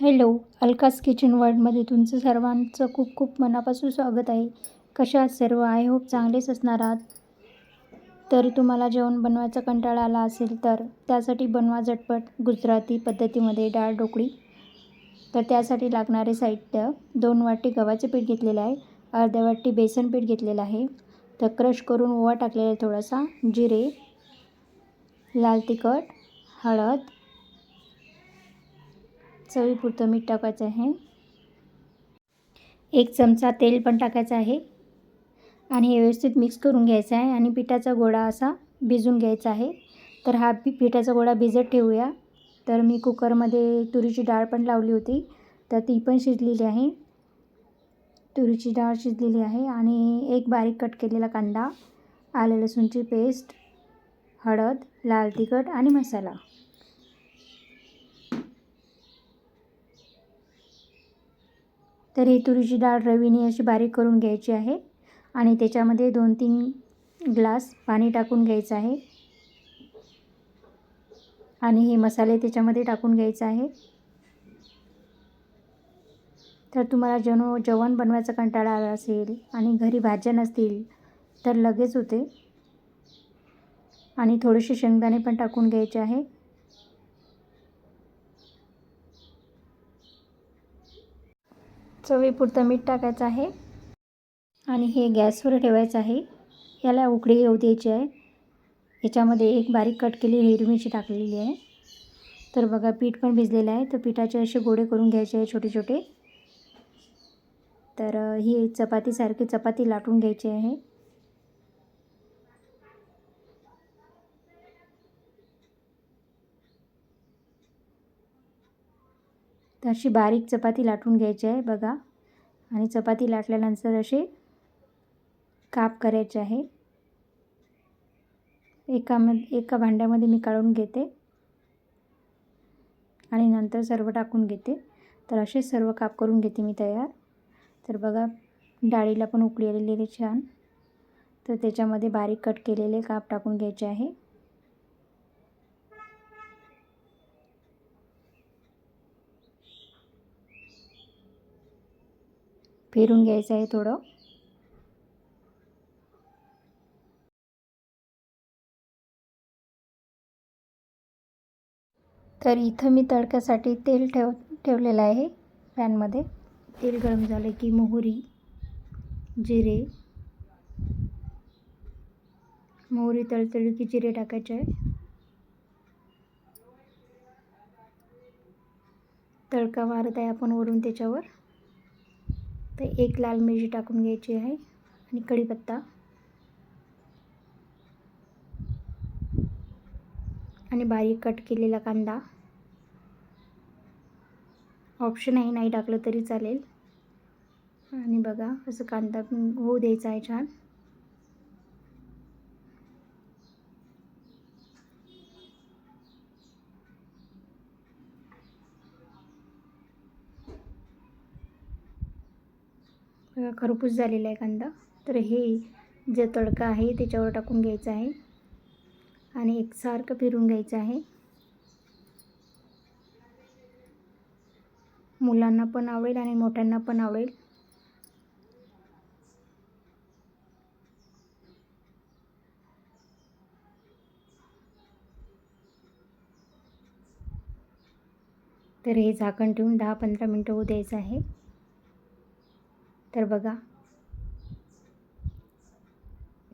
Hello अलकास kitchen वर्ल्डमध्ये तुमचं सर्वांचं खूप खूप मनापासून स्वागत आहे. कशा सर्व? आय होप चांगलेच असणार आहात. तर तुम्हाला जेवण बनवायचा कंटाळा आला असेल तर त्यासाठी बनवा झटपट गुजराती पद्धतीमध्ये डाळ ढोकळी. तर त्यासाठी लागणारे साहित्य दोन वाटी गव्हाचे पीठ घेतलेलं आहे अर्ध्या वाटी बेसन पीठ घेतलेलं आहे. तर क्रश करून ओवा टाकलेला आहे थोडासा जिरे लाल तिखट हळद चवीपुरतं मीठ टाकायचं आहे. एक चमचा तेल पण टाकायचं आहे. आणि हे व्यवस्थित मिक्स करून घ्यायचं आहे आणि पिठाचा गोळा असा भिजून घ्यायचा आहे. तर हा पिठाचा गोळा भिजत ठेवूया. तर मी कुकरमध्ये तुरीची डाळ पण लावली होती. तर ती पण शिजलेली आहे. तुरीची डाळ शिजलेली आहे आणि एक बारीक कट केलेला कांदा आलं लसूणची पेस्ट हळद लाल तिखट आणि मसाला. तर ही तुरीची डाळ रवीने अशी बारीक करून घ्यायची आहे. आणि त्याच्यामध्ये दोन तीन ग्लास पाणी टाकून घ्यायचं आहे. आणि हे मसाले त्याच्यामध्ये टाकून घ्यायचं आहे. तर तुम्हाला जेव जेवण बनवायचा कंटाळा आला असेल आणि घरी भाज्या नसतील तर लगेच होते. आणि थोडेसे शेंगदाणे पण टाकून घ्यायचे आहे. चवीपुरतं मीठ टाकायचं आहे. आणि हे गॅसवर ठेवायचं आहे. याला उकडी येऊ द्यायची आहे. याच्यामध्ये एक बारीक कट केलेली हिरवी मिरची टाकलेली आहे. तर बघा पीठ पण भिजलेलं आहे. तर पिठाचे असे गोळे करून घ्यायचे आहे छोटे छोटे. तर ही चपातीसारखी चपाती लाटून घ्यायची आहे. तर अशी बारीक चपाती लाटून घ्यायची आहे बघा. आणि चपाती लाटल्यानंतर असे काप करायचे आहे. एका एका भांड्यामध्ये मी काढून घेते. आणि नंतर सर्व टाकून घेते. तर असे सर्व काप करून घेते मी तयार. तर बघा डाळीला पण उकळी आलेली छान. तर त्याच्यामध्ये बारीक कट केलेले काप टाकून घ्यायचे आहे. फिरून घ्यायचं आहे थोडं. तर इथं मी तडक्यासाठी तेल ठेव ठेवलेलं आहे पॅनमध्ये. तेल गरम झालं की मोहरी जिरे मोहरी तळतळी की जिरे टाकायचे आहे. तडका मारत आहे आपण वरून त्याच्यावर. तर एक लाल मिरची टाकून घ्यायची आहे आणि कढीपत्ता. आणि बारीक कट केलेला कांदा. ऑप्शन आहे नाही टाकलं तरी चालेल. आणि बघा असं कांदा होऊ द्यायचा आहे छान. खरपूस झालेला आहे कांदा. तर हे जे तडका आहे त्याच्यावर टाकून घ्यायचं आहे. आणि एकसारखं फिरून घ्यायचं आहे. मुलांना पण आवडेल आणि मोठ्यांना पण आवडेल. तर हे झाकण ठेवून दहा पंधरा मिनटं होऊ द्यायचं आहे. तर बघा.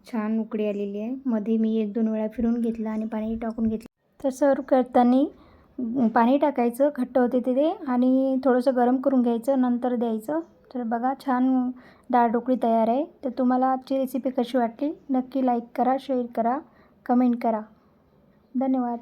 छान उकडी आलेली आहे. मध्ये मी एक दोन वेळा फिरून घेतलं आणि पाणी टाकून घेतलं. तर सर्व करताना पाणी टाकायचं घट्ट होते तिथे आणि थोडंसं गरम करून घ्यायचं नंतर द्यायचं. तर बघा छान डाळ ढोकळी तयार आहे. तर तुम्हाला आजची रेसिपी कशी वाटली? नक्की लाईक करा शेअर करा कमेंट करा. धन्यवाद.